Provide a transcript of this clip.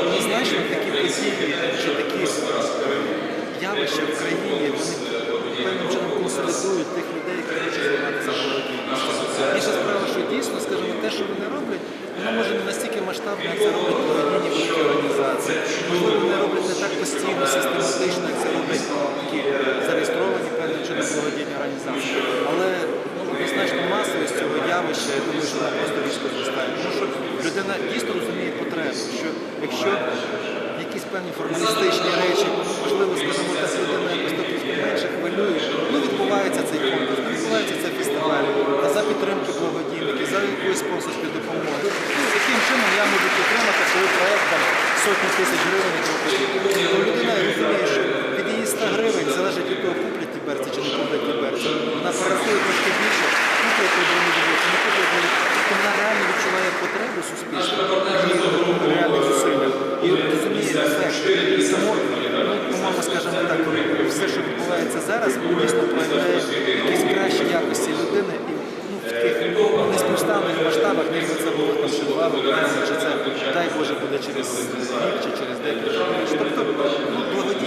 Однозначно такі події, що такі явища в країні, вони певним чином консолідують тих людей, які хочуть займатися політикою. Інша справа, що дійсно, скажімо, те, що вони роблять, воно може не настільки масштабно, як це роблять благодійні великі організації. Вони роблять не так постійно, систематично, як це роблять такі зареєстровані певним чином благодійні організації. Але ну, однозначно масовість цього явища, я думаю, що просто військовість людина дійсно розуміє потребу, що якщо якісь певні формалістичні речі, можливо, скажімо так, людина якось так менше хвилює. Ну, відбувається цей конкурс, відбувається цей фестиваль а за підтримки благодійників, за якоїсь спонсорської допомоги. Ну, яким чином я можу підтримати, коли проект там сотні тисяч гривень. Ну, людина розуміє, що від її 100 гривень залежить від того, куплять ті берці чи не куплять ті берці. Вона перерахує трошки більше, куплять бронебілет, чи не куплять для суспільства, реальних зусилля. І розуміє все. І само, умовно, скажімо так, все, що відбувається зараз, дійсно проявляє якісь кращі якості людини. І ну, в таких неспівставних масштабах, якби це було там ще два роки, чи це, дай Боже, буде через рік чи через декілька. Тобто, ну, благодійність.